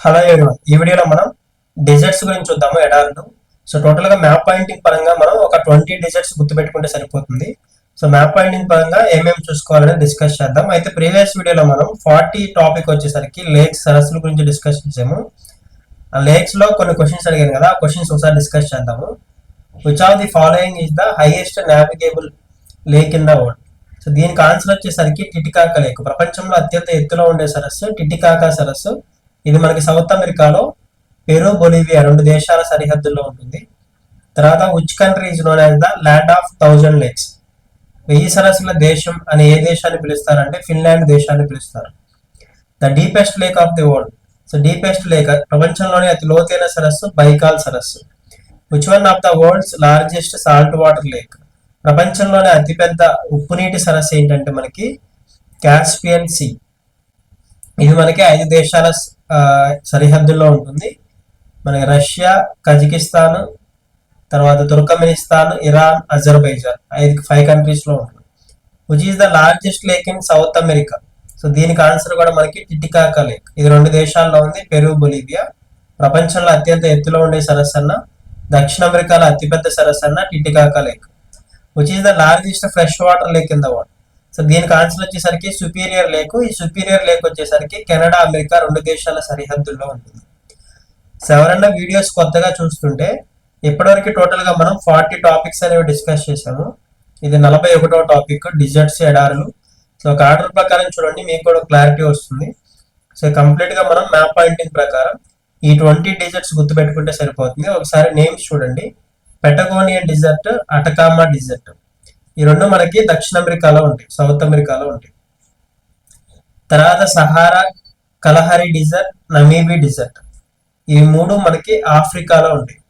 Hello everyone ఈ వీడియోలో మనం డెజర్ట్స్ గురించి చూద్దాము ఎడార్లు సో టోటల్గా మ్యాప్ పాయింటింగ్ పరంగా మనం ఒక ట్వంటీ డిజర్ట్స్ గుర్తుపెట్టుకుంటే సరిపోతుంది. సో మ్యాప్ పాయింటింగ్ పరంగా ఏమేమి చూసుకోవాలని డిస్కస్ చేద్దాం. అయితే ప్రీవియస్ వీడియోలో మనం ఫార్టీ టాపిక్ వచ్చేసరికి లేక్స్ సరస్సుల గురించి డిస్కస్ చేసాము. ఆ లేక్స్లో కొన్ని క్వశ్చన్స్ అడిగాను కదా ఆ క్వశ్చన్స్ ఒకసారి డిస్కస్ చేద్దాము. Which of the following is the highest navigable lake in the world so దీనికి ఆన్సర్ వచ్చేసరికి టిటికాక లేక్ ప్రపంచంలో అత్యంత ఎత్తులో ఉండే సరస్సు టిటికాకా సరస్సు. ఇది మనకి సౌత్ అమెరికాలో పెరు బొలివియా రెండు దేశాల సరిహద్దుల్లో ఉంటుంది. తర్వాత which countries known as the land of thousand lakes వెయ్యి సరస్సుల దేశం అని ఏ దేశాన్ని పిలుస్తారంటే ఫిన్లాండ్ దేశాన్ని పిలుస్తారు. The deepest lake of the world so deepest lake ప్రపంచంలోనే అతి లోతైన సరస్సు బైకాల్ సరస్సు. Which one of the world's largest salt water lake ప్రపంచంలోనే అతిపెద్ద ఉప్పునీటి సరస్సు ఏంటంటే మనకి కాస్పియన్ సీ. ఇది మనకి ఐదు దేశాల సరిహద్దుల్లో ఉంటుంది. మనకి రష్యా కజకిస్తాన్ తర్వాత తుర్కమెనిస్తాన్ ఇరాన్ అజర్బైజాన్ ఐదు ఫైవ్ కంట్రీస్లో ఉంటుంది. Which is the largest lake in South America so దీనికి ఆన్సర్ కూడా మనకి టిటికాకా లేక్ ఇది రెండు దేశాల్లో ఉంది. Peru Bolivia. ప్రపంచంలో అత్యంత ఎత్తులో ఉండే సరస్సు అన్న దక్షిణ అమెరికాలో అతిపెద్ద సరస్సు అన్న Titicaca lake which is the largest fresh water lake in the world so దీనికి ఆన్సర్ వచ్చేసరికి సుపీరియర్ లేక్ ఈ సుపీరియర్ లేక్ వచ్చేసరికి కెనడా అమెరికా రెండు దేశాల సరిహద్దుల్లో ఉంటుంది. సో ఎవరన్నా వీడియోస్ కొత్తగా చూస్తుంటే ఇప్పటివరకు టోటల్గా మనం ఫార్టీ టాపిక్స్ అనేవి డిస్కస్ చేసాము ఇది నలభై ఒకటో టాపిక్ డిజర్ట్స్ ఎడారులు. సో ఒక ఆర్డర్ ప్రకారం చూడండి మీకు కూడా క్లారిటీ వస్తుంది. సో కంప్లీట్గా మనం మ్యాప్ పాయింటింగ్ ప్రకారం ఈ ట్వంటీ డిజర్ట్స్ గుర్తుపెట్టుకుంటే సరిపోతుంది. ఒకసారి నేమ్స్ చూడండి. పెటగోనియన్ డిజర్ట్ అటకామా డిజర్ట్ ఈ రెండు మనకి దక్షిణ అమెరికాలో ఉంటాయి సౌత్ అమెరికాలో ఉంటాయి. తర్వాత Sahara Kalahari desert Namib desert. ఇవి మూడు మనకి ఆఫ్రికాలో ఉంటాయి.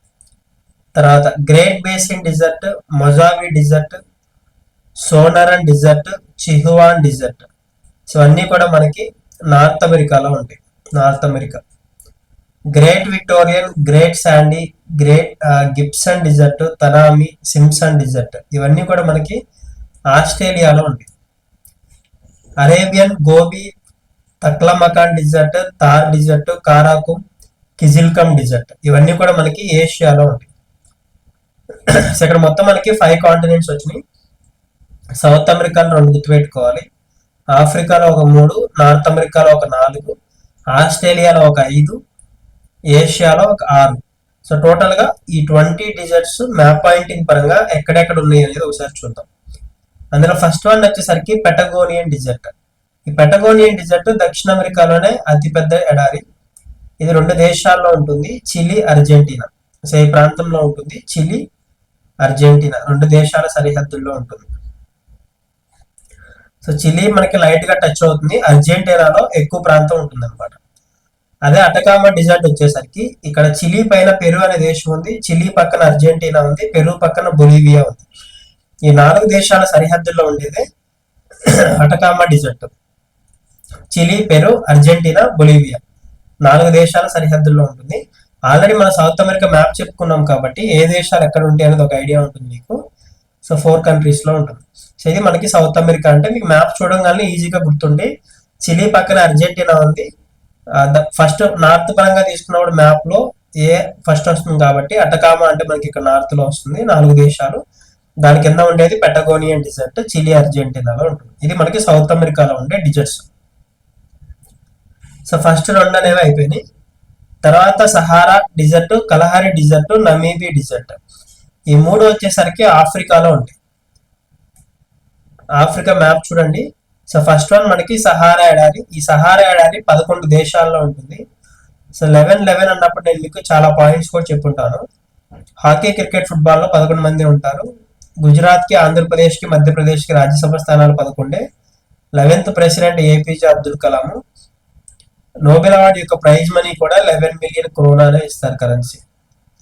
తర్వాత great basin desert Mojave desert Sonoran desert Chihuahuan desert. So అన్నీ కూడా మనకి నార్త్ అమెరికాలో ఉంటాయి north America. Great Victorian great sandy great Gibson desert Tanami Simpson desert. ఇవన్నీ కూడా మనకి ఆస్ట్రేలియాలో ఉంటాయి. Arabian Gobi Taklamakan desert Thar desert Karakum Kyzylkum desert. ఇవన్నీ కూడా మనకి ఏషియాలో ఉంటాయి. సో ఇక్కడ మొత్తం మనకి ఫైవ్ కాంటినెంట్స్ వచ్చినాయి. సౌత్ అమెరికాలో రెండు గుర్తుపెట్టుకోవాలి. ఆఫ్రికాలో ఒక మూడు నార్త్ అమెరికాలో ఒక నాలుగు ఆస్ట్రేలియాలో ఒక ఐదు ఏషియాలో ఒక ఆరు. సో టోటల్గా ఈ ట్వంటీ డిజర్ట్స్ మ్యాప్ పాయింటింగ్ పరంగా ఎక్కడెక్కడ ఉన్నాయి అనేది ఒకసారి చూద్దాం. అందులో ఫస్ట్ వన్ వచ్చేసరికి పెటగోనియన్ డిజర్ట్ ఈ పెటగోనియన్ డిజర్ట్ దక్షిణ అమెరికాలోనే అతిపెద్ద ఎడారి. ఇది రెండు దేశాల్లో ఉంటుంది. Chile Argentina. సో ఈ ప్రాంతంలో ఉంటుంది చిలీ అర్జెంటీనా. రెండు దేశాల సరిహద్దుల్లో ఉంటుంది. సో చిలీ మనకి లైట్గా టచ్ అవుతుంది. అర్జెంటీనాలో ఎక్కువ ప్రాంతం ఉంటుంది అనమాట అదే అటకామా డిజర్ట్ వచ్చేసరికి ఇక్కడ చిలీ పైన పెరు అనే దేశం ఉంది చిలీ పక్కన అర్జెంటీనా ఉంది పెరు పక్కన బొలీవియా ఉంది. ఈ నాలుగు దేశాల సరిహద్దుల్లో ఉండేదే Atacama desert. Chile Peru Argentina Bolivia నాలుగు దేశాల సరిహద్దుల్లో ఉంటుంది. ఆల్రెడీ మన సౌత్ అమెరికా మ్యాప్ చెప్పుకున్నాం కాబట్టి ఏ దేశాలు ఎక్కడ ఉంటాయి అనేది ఒక ఐడియా ఉంటుంది మీకు. సో ఫోర్ కంట్రీస్లో ఉంటుంది. సో ఇది మనకి సౌత్ అమెరికా అంటే మీకు మ్యాప్ చూడంగానే ఈజీగా గుర్తుండి చిలీ పక్కన అర్జెంటీనా ఉంది ఫస్ట్ నార్త్ పరంగా తీసుకున్నప్పుడు మ్యాప్లో ఏ ఫస్ట్ వస్తుంది కాబట్టి అటకామా అంటే మనకి ఇక్కడ నార్త్లో వస్తుంది నాలుగు దేశాలు. దాని కింద ఉండేది పెటగోనియన్ డిజర్ట్ చిలీ అర్జెంటీనాలో ఉంటుంది. ఇది మనకి సౌత్ అమెరికాలో ఉండే డిజర్ట్స్ సో ఫస్ట్ రెండు అనేవి అయిపోయినాయి. తర్వాత Sahara desert Kalahari desert Namib desert ఈ మూడు వచ్చేసరికి ఆఫ్రికాలో ఉంటాయి. ఆఫ్రికా మ్యాప్ చూడండి. సో ఫస్ట్ వన్ మనకి సహారా ఎడారి ఈ సహారా ఎడారి పదకొండు దేశాల్లో ఉంటుంది. సో లెవెన్ లెవెన్ అన్నప్పుడు నేను మీకు చాలా పాయింట్స్ కూడా చెప్పుంటాను. హాకీ క్రికెట్ ఫుట్బాల్లో పదకొండు మంది ఉంటారు. గుజరాత్కి ఆంధ్రప్రదేశ్కి మధ్యప్రదేశ్కి రాజ్యసభ స్థానాలు పదకొండే. Eleventh president APJ Abdul Kalam Nobel award యొక్క ప్రైజ్ మనీ కూడా లెవెన్ మిలియన్ క్రోనానే ఇస్తారు currency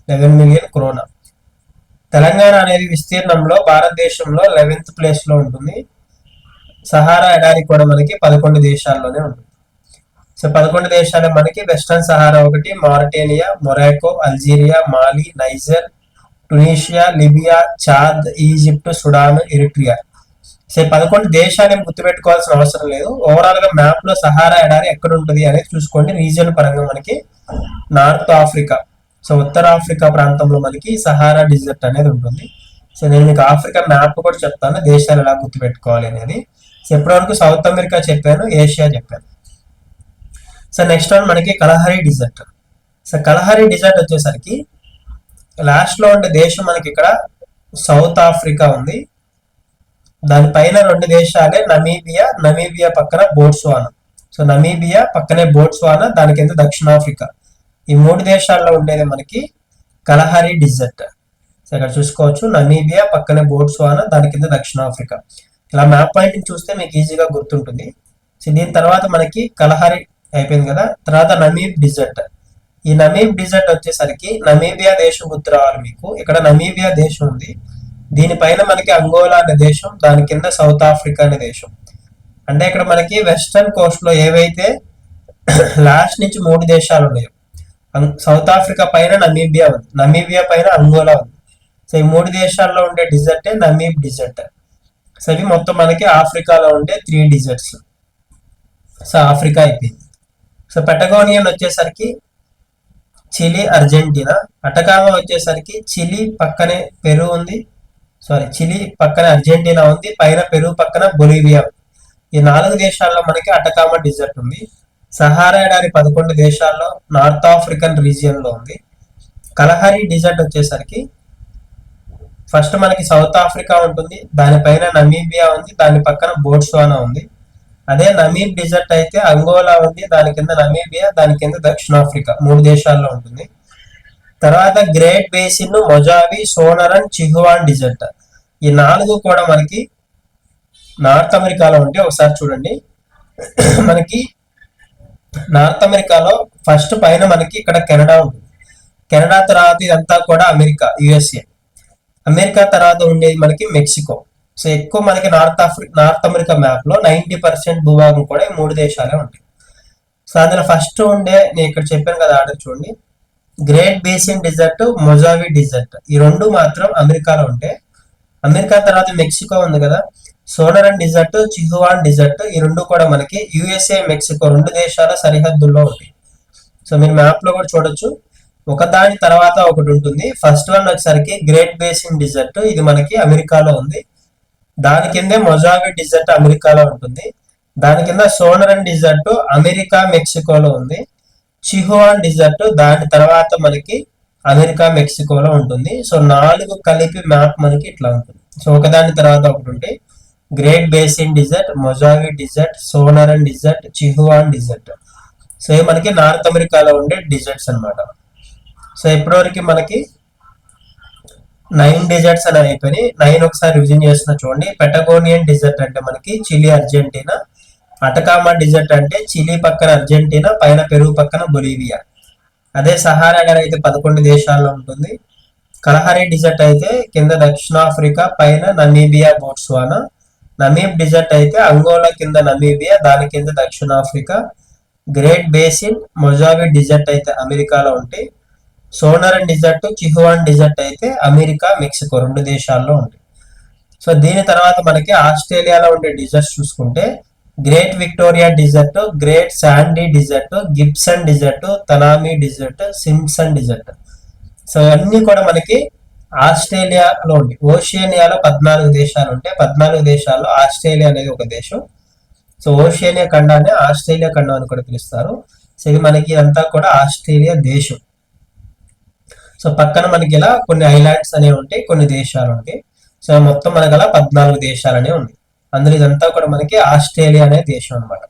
eleven million krona Telangana అనేది విస్తీర్ణంలో భారతదేశంలో లెవెన్త్ ప్లేస్లో ఉంటుంది. సహారా ఎడారి కూడా మనకి పదకొండు దేశాల్లోనే ఉంటుంది. సో పదకొండు దేశాలు మనకి వెస్టర్న్ సహారా ఒకటి Mauritania Morocco Algeria Mali Niger Tunisia Libya Chad Egypt Sudan Eritrea. So పదకొండు దేశాలు గుర్తుపెట్టుకోవాల్సిన అవసరం లేదు. ఓవరాల్గా మ్యాప్లో సహారా ఎడారి ఎక్కడ ఉంటుంది అనేది చూసుకోండి. రీజియన్ పరంగా మనకి నార్త్ ఆఫ్రికా సో ఉత్తర ఆఫ్రికా ప్రాంతంలో మనకి సహారా డిజర్ట్ అనేది ఉంటుంది. సో నేను మీకు ఆఫ్రికా మ్యాప్ కూడా చెప్తాను. దేశాలు ఎలా గుర్తుపెట్టుకోవాలి అనేది. సో ఇప్పటివరకు సౌత్ అమెరికా చెప్పాను ఏషియా చెప్పాను. సో నెక్స్ట్ వన్ మనకి Kalahari desert so Kalahari desert వచ్చేసరికి లాస్ట్లో ఉండే దేశం మనకి ఇక్కడ సౌత్ ఆఫ్రికా ఉంది. దానిపైన రెండు దేశాలే నమీబియా నమీబియా పక్కన బోట్స్వానా. సో నమీబియా పక్కనే బోట్స్వానా దాని కింద దక్షిణాఫ్రికా ఈ మూడు దేశాల్లో ఉండేది మనకి కలహరి డిజర్ట్ సో ఇక్కడ చూసుకోవచ్చు నమీబియా పక్కనే బోట్స్వానా దాని కింద దక్షిణాఫ్రికా ఇలా మ్యాప్ పాయింట్ చూస్తే మీకు ఈజీగా గుర్తుంటుంది. సో దీని తర్వాత మనకి కలహారి అయిపోయింది కదా? తర్వాత నమీబ్ డిజర్ట్. ఈ నమీబ్ డిజర్ట్ వచ్చేసరికి నమీబియా దేశం గుర్తు రావాలి మీకు. ఇక్కడ నమీబియా దేశం ఉంది. దీనిపైన మనకి అంగోలా అనే దేశం దాని కింద సౌత్ ఆఫ్రికా అనే దేశం. అంటే ఇక్కడ మనకి వెస్టర్న్ కోస్ట్లో ఏవైతే లాస్ట్ నుంచి మూడు దేశాలు ఉన్నాయో సౌత్ ఆఫ్రికా పైన నమీబియా ఉంది. నమీబియా పైన అంగోలా ఉంది. సో ఈ మూడు దేశాల్లో ఉండే డిజర్టే నమీబ్ డిజర్ట్. సో ఇవి మొత్తం మనకి ఆఫ్రికాలో ఉండే త్రీ డిజర్ట్స్ సో ఆఫ్రికా అయిపోయింది. సో పెటగోనియన్ వచ్చేసరికి చిలీ అర్జెంటీనా? అటకామా వచ్చేసరికి చిలీ పక్కనే పెరు ఉంది. సారీ చిలీ పక్కన అర్జెంటీనా ఉంది. పైన పెరు పక్కన బొలీవియా ఈ నాలుగు దేశాల్లో మనకి అటకామా డిజర్ట్ ఉంది. సహారా ఎడారి పదకొండు దేశాల్లో నార్త్ ఆఫ్రికన్ రీజియన్లో ఉంది. కలహరి డిజర్ట్ వచ్చేసరికి ఫస్ట్ మనకి సౌత్ ఆఫ్రికా ఉంటుంది దానిపైన నమీబియా ఉంది దాని పక్కన బోట్స్వానా ఉంది. అదే నమీబ్ డిజర్ట్ అయితే అంగోలా ఉంది దాని కింద నమీబియా దాని కింద దక్షిణాఫ్రికా మూడు దేశాల్లో ఉంటుంది. తర్వాత great basin Mojave Sonoran Chihuahuan desert. ఈ నాలుగు కూడా మనకి నార్త్ అమెరికాలో ఉంటే ఒకసారి చూడండి. మనకి నార్త్ అమెరికాలో ఫస్ట్ పైన మనకి ఇక్కడ కెనడా ఉంటుంది. కెనడా తర్వాత ఇదంతా కూడా అమెరికా యుఎస్ఏ. అమెరికా తర్వాత ఉండేది మనకి మెక్సికో. సో ఎక్కువ మనకి నార్త్ ఆఫ్రి నార్త్ అమెరికా మ్యాప్లో నైన్టీ పర్సెంట్ భూభాగం కూడా ఈ మూడు దేశాలే ఉంటాయి. సో అందులో ఫస్ట్ ఉండే నేను ఇక్కడ చెప్పాను కదా ఆర్డర్ చూడండి. Great basin desert Mojave desert. ఈ రెండు మాత్రం అమెరికాలో ఉంటాయి అమెరికా తర్వాత మెక్సికో ఉంది కదా. సోనరన్ డిజర్ట్ చిహువాన్ డిజర్ట్ ఈ రెండు కూడా మనకి యుఎస్ఏ మెక్సికో రెండు దేశాల సరిహద్దుల్లో ఉంటాయి. సో మీరు మ్యాప్లో కూడా చూడొచ్చు. ఒకదాని తర్వాత ఒకటి ఉంటుంది. ఫస్ట్ వన్ వచ్చేసరికి గ్రేట్ బేసిన్ డిజర్ట్ ఇది మనకి అమెరికాలో ఉంది. దాని కిందే మొజావి డిజర్ట్ అమెరికాలో ఉంటుంది. దాని కింద సోనరన్ డిజర్ట్ అమెరికా మెక్సికోలో ఉంది. చిహువాన్ డిజర్ట్ దాని తర్వాత మనకి అమెరికా మెక్సికోలో ఉంటుంది. సో నాలుగు కలిపి మ్యాప్ మనకి ఇట్లా ఉంటుంది. సో ఒకదాని తర్వాత ఒకటి ఉంటే great basin desert Mojave desert Sonoran desert Chihuahuan desert so ఇవి మనకి నార్త్ అమెరికాలో ఉండే డిజర్ట్స్ అన్నమాట. సో ఇప్పటివరకు మనకి నైన్ డిజర్ట్స్ అని అయిపోయినాయి. నైన్ ఒకసారి రివిజన్ చేస్తున్నా చూడండి. పెటగోనియన్ డిజర్ట్ అంటే మనకి చిలీ అర్జెంటీనా? అటకామా డిజర్ట్ అంటే చిలీ పక్కన అర్జెంటీనా? పైన పెరుగు పక్కన బొలీవియా? అదే సహారా అయితే పదకొండు దేశాల్లో ఉంటుంది. కలహరి డిజర్ట్ అయితే కింద దక్షిణాఫ్రికా పైన నమీబియా బోట్స్వానా నమీబ్ డిజర్ట్ అయితే అంగోలా కింద నమీబియా దాని కింద దక్షిణాఫ్రికా గ్రేట్ బేసిన్ మొజావి డిజర్ట్ అయితే అమెరికాలో ఉంటాయి. సోనరన్ డిజర్ట్ చిహువాన్ డిజర్ట్ అయితే అమెరికా మెక్సికో రెండు దేశాల్లో ఉంటాయి. సో దీని తర్వాత మనకి ఆస్ట్రేలియాలో ఉండే డిజర్ట్స్ చూసుకుంటే great Victoria desert great sandy desert Gibson desert Tanami desert Simpson desert. So అన్ని కూడా మనకి ఆస్ట్రేలియాలో ఉంది ఓషేనియాలో పద్నాలుగు దేశాలు ఉంటాయి పద్నాలుగు దేశాల్లో ఆస్ట్రేలియా అనేది ఒక దేశం. సో ఓషేనియా ఖండాన్ని ఆస్ట్రేలియా ఖండం అని కూడా పిలుస్తారు. సో ఇది మనకి అంతా కూడా ఆస్ట్రేలియా దేశం. సో పక్కన మనకి ఇలా కొన్ని ఐలాండ్స్ అనేవి ఉంటాయి కొన్ని దేశాలు ఉంటాయి. సో మొత్తం మనకి అలా పద్నాలుగు దేశాలు అనేవి ఉన్నాయి. అందులో ఇదంతా కూడా మనకి ఆస్ట్రేలియా అనే దేశం అన్నమాట.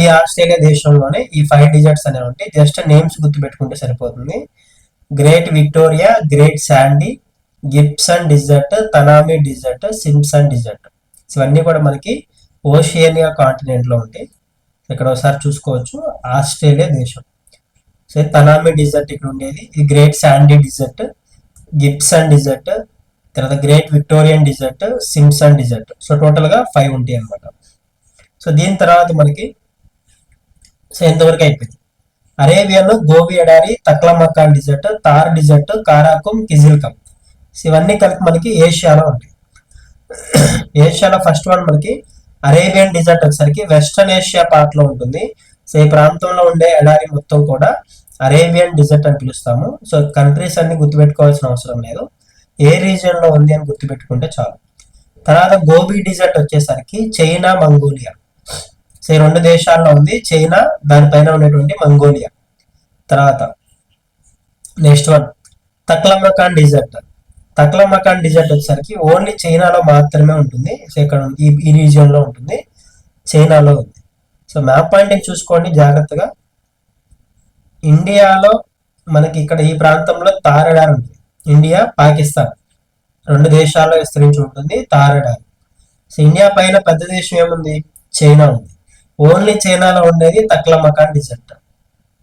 ఈ ఆస్ట్రేలియా దేశంలోనే ఈ ఫైవ్ డిజర్ట్స్ అనేవి ఉంటాయి. జస్ట్ నేమ్స్ గుర్తు పెట్టుకుంటే సరిపోతుంది great Victoria great sandy Gibson desert Tanami desert Simpson desert ఇవన్నీ కూడా మనకి ఓషియనియా కాంటినెంట్లో ఉంటాయి. ఇక్కడ ఒకసారి చూసుకోవచ్చు. ఆస్ట్రేలియా దేశం. సో తనామి డిజర్ట్ ఇక్కడ ఉండేది. ఇది great sandy desert Gibson desert తర్వాత great Victorian desert Simpson desert. So టోటల్గా ఫైవ్ ఉంటాయి అన్నమాట. సో దీని తర్వాత మనకి సో ఎంతవరకు అయిపోయింది? అరేబియాలో గోబి ఎడారి తక్లమక్కాన్ డిజర్ట్ తార్ డిజర్ట్ కారాకుం కిజిల్కమ్ ఇవన్నీ కలిపి మనకి ఏషియాలో ఉంటాయి. ఏషియాలో ఫస్ట్ వన్ మనకి అరేబియన్ డిజర్ట్ వచ్చేసరికి వెస్టర్న్ ఏషియా పార్ట్లో ఉంటుంది. సో ఈ ప్రాంతంలో ఉండే ఎడారి మొత్తం కూడా అరేబియన్ డిజర్ట్ అని పిలుస్తాము. సో కంట్రీస్ అన్ని గుర్తుపెట్టుకోవాల్సిన అవసరం లేదు. ఏ రీజియన్లో ఉంది అని గుర్తుపెట్టుకుంటే చాలు. తర్వాత గోబీ డిజర్ట్ వచ్చేసరికి చైనా మంగోలియా. సో ఈ రెండు దేశాల్లో ఉంది. చైనా దానిపైన ఉన్నటువంటి మంగోలియా. తర్వాత next one Taklamakan desert. Taklamakan desert వచ్చేసరికి ఓన్లీ చైనాలో మాత్రమే ఉంటుంది. సో ఇక్కడ ఈ ఈ ఉంటుంది. చైనాలో ఉంది. సో మ్యాప్ పాయింటింగ్ చూసుకోండి జాగ్రత్తగా. ఇండియాలో మనకి ఇక్కడ ఈ ప్రాంతంలో తారడార్ ఉంది. ఇండియా పాకిస్తాన్. రెండు దేశాల్లో విస్తరించి ఉంటుంది తారడార్. సో ఇండియా పైన పెద్ద దేశం ఏముంది? చైనా ఉంది. ఓన్లీ చైనాలో ఉండేది తక్లమకాన్ డిజర్ట్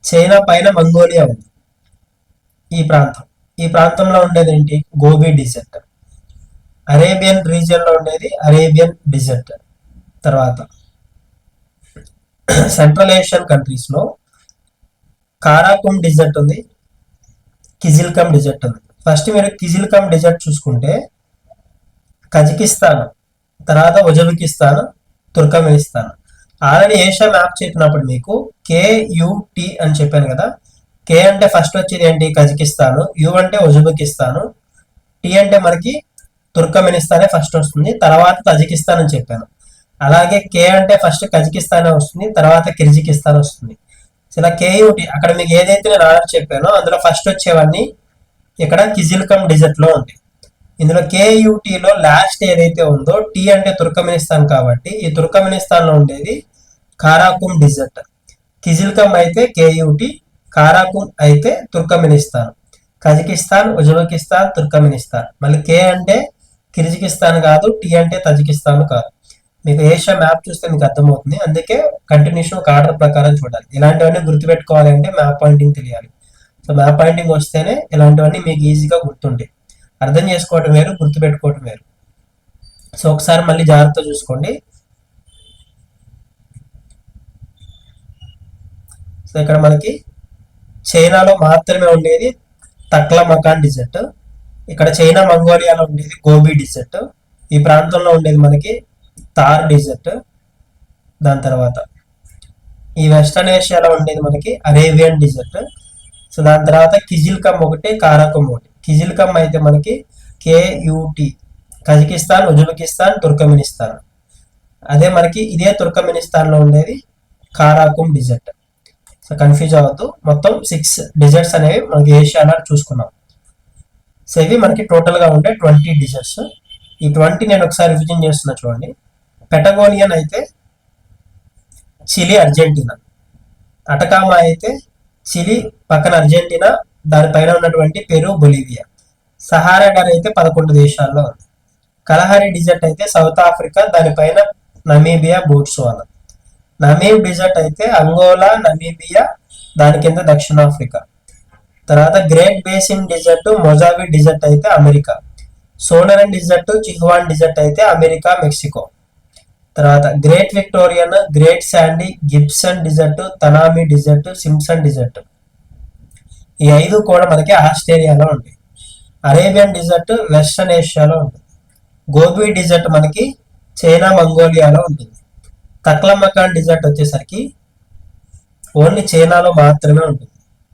చైనా పైన మంగోలియా ఉంది. ఈ ప్రాంతం. ఈ ప్రాంతంలో ఉండేది ఏంటి? గోబీ డిజర్ట్ అరేబియన్ రీజియన్లో ఉండేది అరేబియన్ డిజర్ట్ తర్వాత సెంట్రల్ ఏషియన్ కంట్రీస్లో కారాకుమ్ డిజర్ట్ ఉంది కిజిల్కమ్ డిజర్ట్ ఉంది. ఫస్ట్ మీరు కిజిల్కమ్ డిజర్ట్ చూసుకుంటే కజకిస్తాన్ తర్వాత Uzbekistan Turkmenistan. Already Asia map చెప్పినప్పుడు మీకు కేయుటి అని చెప్పాను కదా కే అంటే ఫస్ట్ వచ్చేది ఏంటి? కజకిస్తాన్ యు అంటే ఉజ్బెకిస్తాన్ టి అంటే మనకి తుర్కమెనిస్తానే ఫస్ట్ వస్తుంది తర్వాత తజికిస్తాన్ అని చెప్పాను. అలాగే కే అంటే ఫస్ట్ కజకిస్తానే వస్తుంది తర్వాత కిర్జికిస్తాన్ వస్తుంది. ఇలా కేయుటి అక్కడ మీకు ఏదైతే నేను ఆర్డర్ చెప్పానో అందులో ఫస్ట్ వచ్చేవన్నీ ఇక్కడ కిజిల్కమ్ డిజర్ట్లో ఉంది ఇందులో కేయూటీలో లాస్ట్ ఏదైతే ఉందో టీ అంటే తుర్కమినిస్తాన్ కాబట్టి ఈ తుర్కమినిస్తాన్లో ఉండేది కారాకుమ్ డిజర్ట్. కిజిల్కమ్ అయితే కేయూటీ కారాకుమ్ అయితే తుర్కమినిస్తాన్. Kazakhstan Uzbekistan తుర్కమినిస్తాన్. మళ్ళీ కే అంటే కిర్జికిస్తాన్ కాదు టీ అంటే తజికిస్తాన్ కాదు. మీకు ఏషియా మ్యాప్ చూస్తే మీకు అర్థమవుతుంది. అందుకే కంటిన్యూషన్ ఒక ఆర్డర్ ప్రకారం చూడాలి. ఇలాంటివన్నీ గుర్తుపెట్టుకోవాలి అంటే మ్యాప్ పాయింటింగ్ తెలియాలి. సో మ్యాప్ పాయింటింగ్ వస్తేనే ఇలాంటివన్నీ మీకు ఈజీగా గుర్తుంటాయి అర్థం చేసుకోవటం వేరు గుర్తుపెట్టుకోవటం వేరు. సో ఒకసారి మళ్ళీ జాగ్రత్త చూసుకోండి. సో ఇక్కడ మనకి చైనాలో మాత్రమే ఉండేది తక్ల మకాన్ డిజర్ట్. ఇక్కడ చైనా మంగోలియాలో ఉండేది గోబీ డిజర్ట్. ఈ ప్రాంతంలో ఉండేది మనకి తార్ డిజర్ట్ దాని తర్వాత. ఈ వెస్టర్న్ ఏషియాలో ఉండేది మనకి అరేబియన్ డిజర్ట్. సో దాని తర్వాత కిజిల్కమ్ ఒకటి కారాకమ్ ఒకటి. కిజిల్కమ్ అయితే మనకి కేయుటి కజకిస్తాన్ ఉజ్బెకిస్తాన్ తుర్కమినిస్తాన్. అదే మనకి ఇదే తుర్కమినిస్తాన్లో ఉండేది కారాకుమ్ డిజర్ట్. సో కన్ఫ్యూజ్ అవ్వద్దు. మొత్తం సిక్స్ డిజర్ట్స్ అనేవి మనకి ఏషియాలో చూసుకున్నాం. సో ఇవి మనకి టోటల్గా ఉండే ట్వంటీ డిజర్ట్స్. ఈ ట్వంటీ నేను ఒకసారి రివిజన్ చేస్తున్నా చూడండి. పెటగోనియన్ అయితే చిలీ అర్జెంటీనా అటకామా అయితే చిలీ పక్కన అర్జెంటీనా దానిపైన ఉన్నటువంటి పెరు బొలివియా సహారా డర్ అయితే పదకొండు దేశాల్లో ఉంది. కలహరి డిజర్ట్ అయితే సౌత్ ఆఫ్రికా దానిపైన నమీబియా బోట్స్వానా నమీబ్ డిజర్ట్ అయితే అంగోలా నమీబియా దాని కింద దక్షిణాఫ్రికా తర్వాత great basin desert Mojave desert అయితే America Sonoran desert Chihuahuan desert అయితే అమెరికా మెక్సికో తర్వాత great Victorian great sandy Gibson desert Tanami desert Simpson desert. ఈ ఐదు కూడా మనకి ఆస్ట్రేలియాలో ఉంటాయి. అరేబియన్ డిజర్ట్ వెస్టర్న్ ఏషియాలో ఉంటుంది. గోబీ డిజర్ట్ మనకి చైనా మంగోలియాలో ఉంటుంది. తక్లమకాన్ డిజర్ట్ వచ్చేసరికి ఓన్లీ చైనాలో మాత్రమే ఉంటుంది.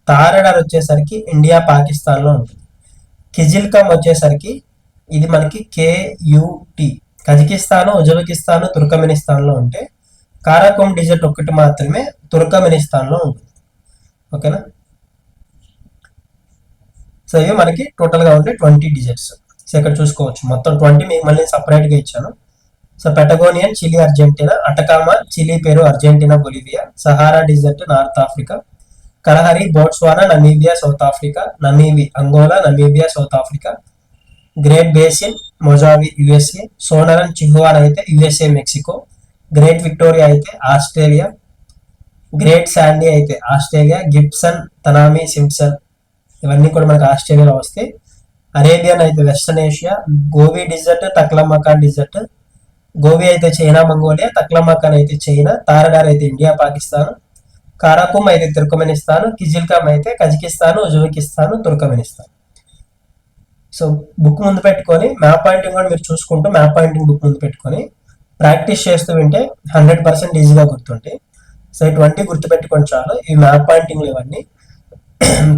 తారడర్ వచ్చేసరికి ఇండియా పాకిస్తాన్లో ఉంటుంది. కిజిల్కమ్ వచ్చేసరికి ఇది మనకి కేయుటి కజకిస్తాను ఉజ్బెకిస్తాను తుర్కమెనిస్తాన్లో ఉంటే కారాకోమ్ డిజర్ట్ ఒక్కటి మాత్రమే తుర్కమెనిస్తాన్లో ఉంటుంది. ఓకేనా? సో ఇవి మనకి టోటల్గా ఉంటే ట్వంటీ డిజిట్స్ సో ఇక్కడ చూసుకోవచ్చు. మొత్తం ట్వంటీ మీకు మళ్ళీ సపరేట్గా ఇచ్చాను. So Patagonian Chile Argentina Atacama Chile Peru Argentina Bolivia Sahara desert north Africa Kalahari Botswana Namibia south Africa Namib Angola Namibia south Africa great basin Mojave USA Sonoran Chihuahuan అయితే USA Mexico great Victoria అయితే Australia great Sandy అయితే Australia Gibson Tanami Simpson ఇవన్నీ కూడా మనకు ఆస్ట్రేలియాలో వస్తాయి. Arabian అయితే western Asia Gobi desert Taklamakan desert Gobi అయితే చైనా మంగోలియా తక్లమకాన్ అయితే చైనా తారడార్ అయితే ఇండియా పాకిస్తాన్ కారాకుమ్ అయితే తుర్కమెనిస్తాన్ కిజిల్కామ్ అయితే Kazakhstan Uzbekistan Turkmenistan. So book ముందు పెట్టుకొని మ్యాప్ పాయింటింగ్ కూడా మీరు చూసుకుంటూ మ్యాప్ పాయింటింగ్ బుక్ ముందు పెట్టుకొని ప్రాక్టీస్ చేస్తూ వింటే హండ్రెడ్ పర్సెంట్ ఈజీగా గుర్తుంటాయి. సో ఇటువంటి గుర్తుపెట్టుకొని చాలు. ఈ మ్యాప్ పాయింటింగ్లు ఇవన్నీ.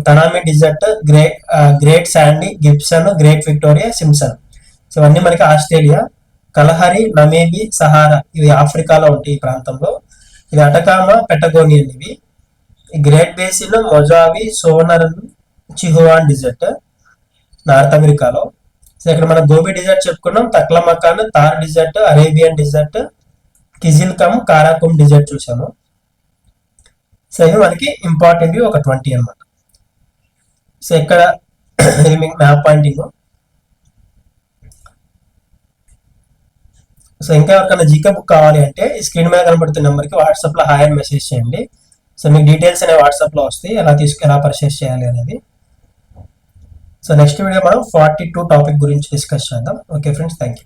Tanami desert great great sandy Gibson great Victoria Simpson so ఇవన్నీ మనకి ఆస్ట్రేలియా కలహరి నమేబి సహారా ఇవి ఆఫ్రికాలో ఉంటాయి ఈ ప్రాంతంలో. ఇది అటకామా పెటగోనియన్ ఇవి. Great basin Mojave Sonoran Chihuahuan desert. North అమెరికాలో. సో ఇక్కడ మనం గోబీ డిజర్ట్ చెప్పుకున్నాం. Taklamakan Thar desert Arabian desert Kyzylkum Karakum desert చూసాము. సో ఇవి మనకి ఇంపార్టెంట్ ఒక ట్వంటీ అన్నమాట. సో ఇక్కడ ఇది మీకు మ్యాప్ పాయింటింగ్. సో ఇంకా ఎవరికైనా జీకే బుక్ కావాలి అంటే ఈ స్క్రీన్ మీద కనబడుతున్న నెంబర్కి వాట్సాప్లో హాయ్ అని మెసేజ్ చేయండి. సో మీకు డీటెయిల్స్ అనేవి వాట్సాప్లో వస్తాయి. ఎలా తీసుకు ఎలా పర్చేస్ చేయాలి అనేది. సో నెక్స్ట్ వీడియో మనం ఫార్టీ టూ టాపిక్ గురించి డిస్కస్ చేద్దాం. Okay friends thank you